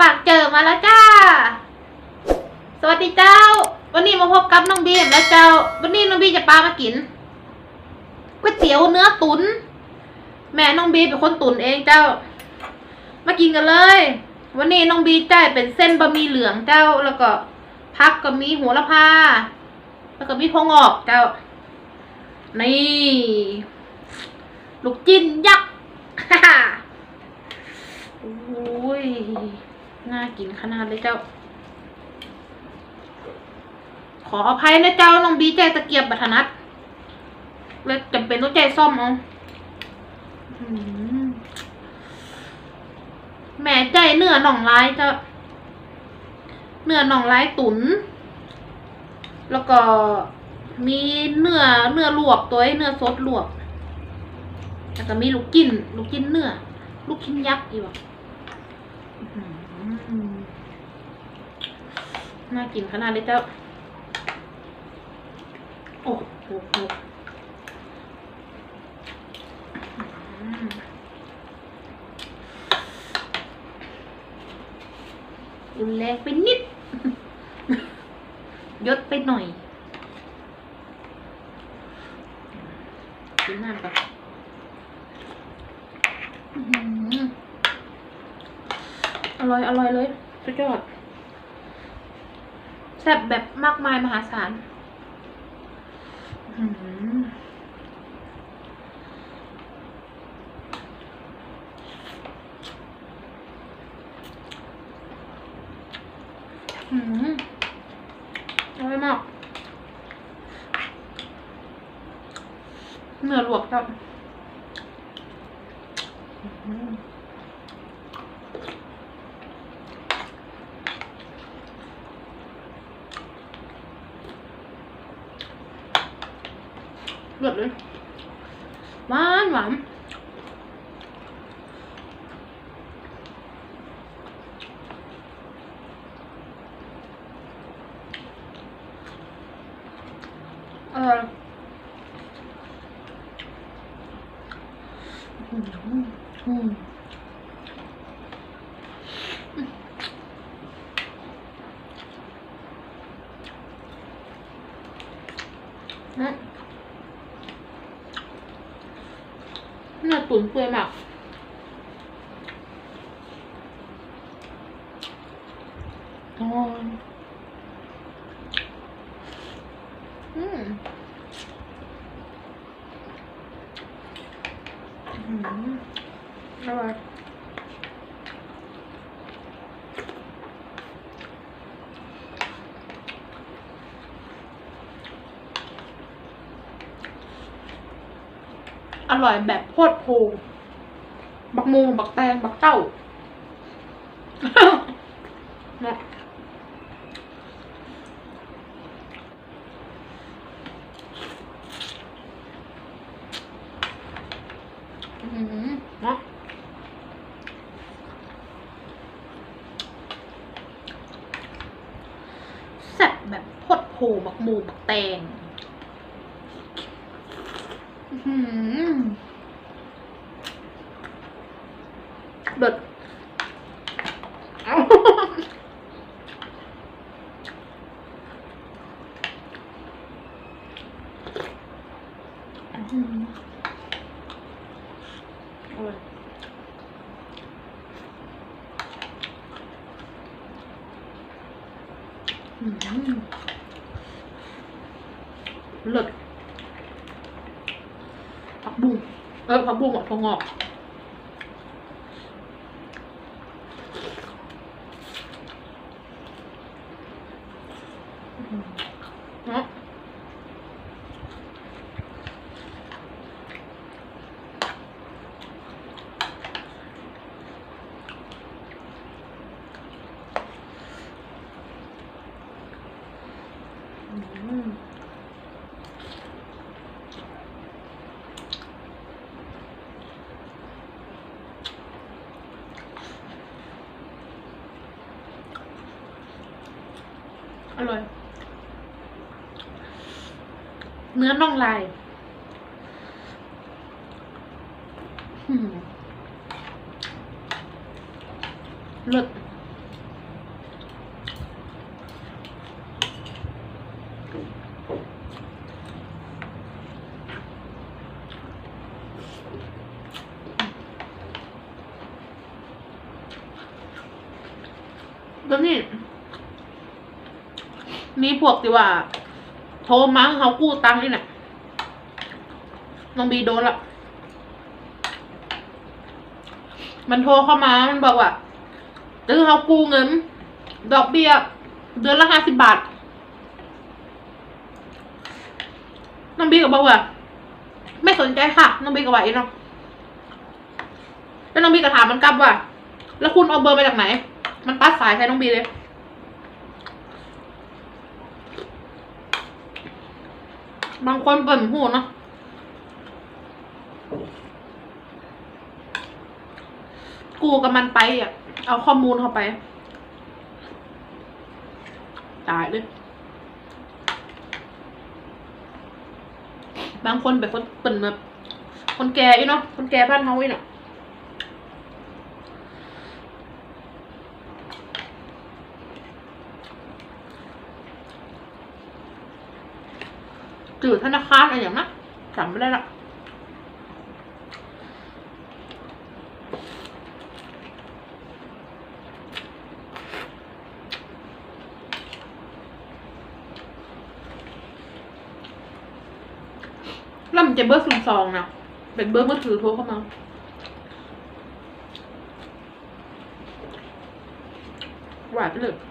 ปากเจอมาแล้วจ้า สวัสดีเจ้า วันนี้มาพบกับน้องบีมและเจ้า วันนี้น้องบีจะปามากินก๋วยเตี๋ยวเนื้อตุนแม่น้องบีเป็นคนตุนเองเจ้า มากินกันเลย วันนี้น้องบีจ่ายเป็นเส้นบะหมี่เหลืองเจ้า แล้วก็พักก็มีหัวละพาแล้วก็มีพงอกเจ้า นี่ลูกจิ้นยักษ์โอ้ย น่ากินขนาดเลยเจ้า ขออภัยนะเจ้าน้องบีใจตะเกียบบัถนัดแล้วจำเป็นต้องใจซ่อมเอาอื้อหือแม่ใจเนื้อหน่องร้ายเจ้า เนื้อหน่องร้ายตุน แล้วก็มีเนื้อเนื้อลวกตัวไอ้เนื้อสดลวกแล้วก็มีลูกกินลูกกินเนื้อ ลูกชิ้นยักษ์อีกว่ะอื้อหือ น่ากินขนาดเลยเจ้า โอ้โหรุนแรงไปนิดยศไปหน่อยกินน้ำก่อนอื้อร่อย อร่อยเลยสุดยอด ซ่บแบบมากมายมหาศาลอื้อหืออื้อหืออร่อยมากเนื้อลวกครับอื้อหือ เลือดเลยหวานหวานเออยอืมอืมนะเนื้อตุ๋นเปื่อยมาก อร่อยอืมอืมอร่อยอร่อยแบบโคตรโพบักมูบักแตง บักเต้าะอืมเนาะแซ่บแบบ โคตรโพบักมูบักแตงอื้อหือเด็ดเอาอื้อหืออร่อยอื้อหือเลิศ ผักบุ้งเออผักบุ้งอะทองงอก เนื้อน่องลายเลิศแล้วนี่มีพวกติว่า โทรมาเขากู้ตังค์นี่น่ะน้องบีโดนละ มันโทรเข้ามา มันบอกว่าซื้อเขากู้เงิน ดอกเบี้ย เดือนละห้าสิบบาท น้องบีก็บอกว่า ไม่สนใจค่ะ น้องบีก็ว่าเองเนาะแล้วน้องบีก็ถามมันกลับว่า แล้วคุณเอาเบอร์มาจากไหน มันตัดสายใช้น้องบีเลย บางคนเปิดหูเนาะกูกับมันไปอะ เอาข้อมูลเข้าไป ตายเลยบางคนแบบคนเปิ่นแบบคนแก่อีเนาะคนแก่บ้านเฮาอีเนาะ จืดธนาคารอะไรอย่างนั้นจำไม่ได้ละแล้วมันจะเบอร์ศูนย์สองนะเป็นเบอร์มือถือโทรเข้ามาหวานไปเลย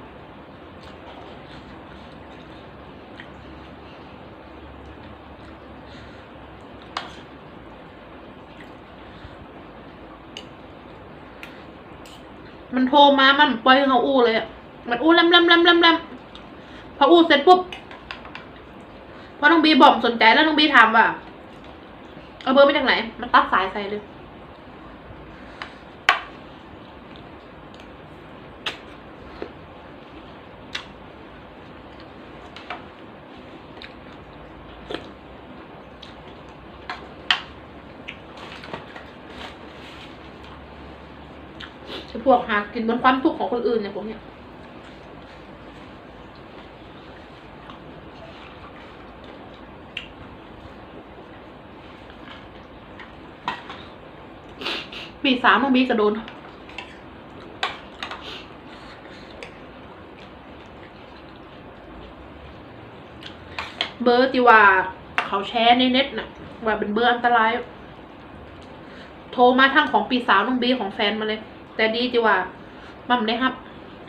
มันโทรมามันปล่อยให้เขาอู้เลยอะมันอู้ลำลำลำลำลำพออู้เสร็จปุ๊บพอน้องบีบอกสนใจแล้วน้องบีถามว่าเอาเบอร์มาจากไหน มันตัดสายใส่เลย พวกหากินบนความทุกข์ของคนอื่นเนี่ยพวกเนี้ยปีสามน้องบีกระโดนเบอร์ที่ว่าเขาแชร์ในเน็ตน่ะ ว่าเป็นเบอร์อันตราย โทรมาทางของปีสาวน้องบีของแฟนมาเลย แต่ดีจีว่ามันได้ครับ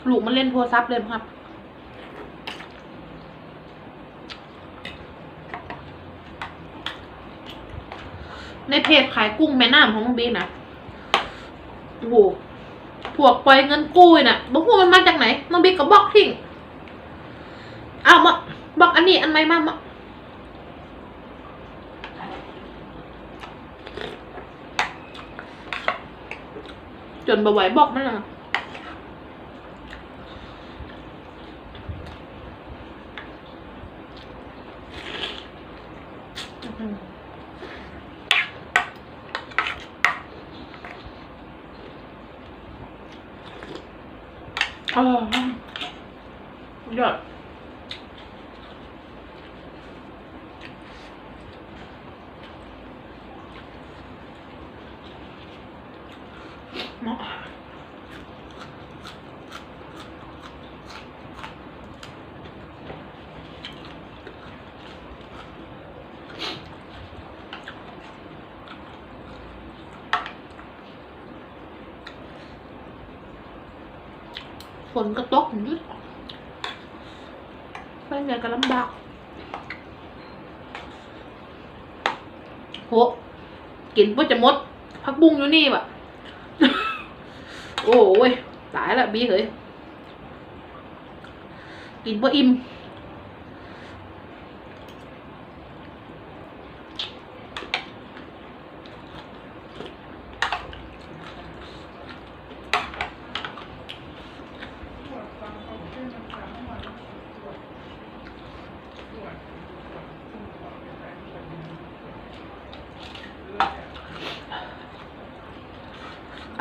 ลูกมันเล่นโทรศัพท์เลยครับ ในเพจขายกุ้งแม่น้ำของน้องบีนะโอ้โหพวกปล่อยเงินกู้น่ะบอกว่ามันมาจากไหน น้องบีก็บล็อกทิ้งเอามาบล็อกอันนี้อันใหม่มามา จนบ่ไหวบอกมันละอ๋อยอด นก็ตกนิดไปไหนก็ลำบากโหกินเพื่อจะมด พักบุ้งอยู่นี่ว่ะโอ้ยตายละบีเฮ้ยกินเพื่ออิ่ม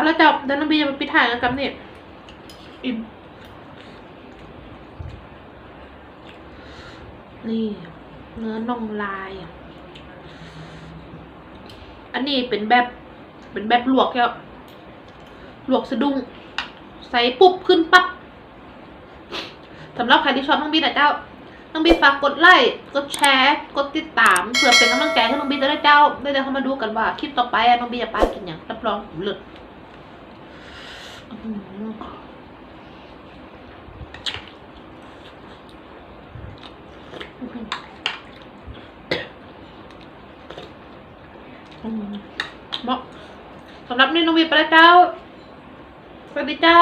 แล้วจับเดนน้องบีจะไปปิดถ่ายกันกับนี่อิ่มนี่เนื้อน่องลาย อันนี้เป็นแบบเป็นแบบลวกแล้วลวกสะดุ้งใส่ปุ๊บขึ้นปั๊บสำหรับใครที่ชอบน้องบีนะเจ้าน้องบีฝากกดไลค์กดแชร์กดติดตามเพื่อเป็นกำลังใจให้น้องบีจะได้เจ้าได้เดินเข้ามาดูกันว่าคลิปต่อไปน้องบีจะไปกินอย่างรับรองเลิศ เหมาสำหรับนี่น้องวีไปแล้วเจ้าสวัสดีเจ้า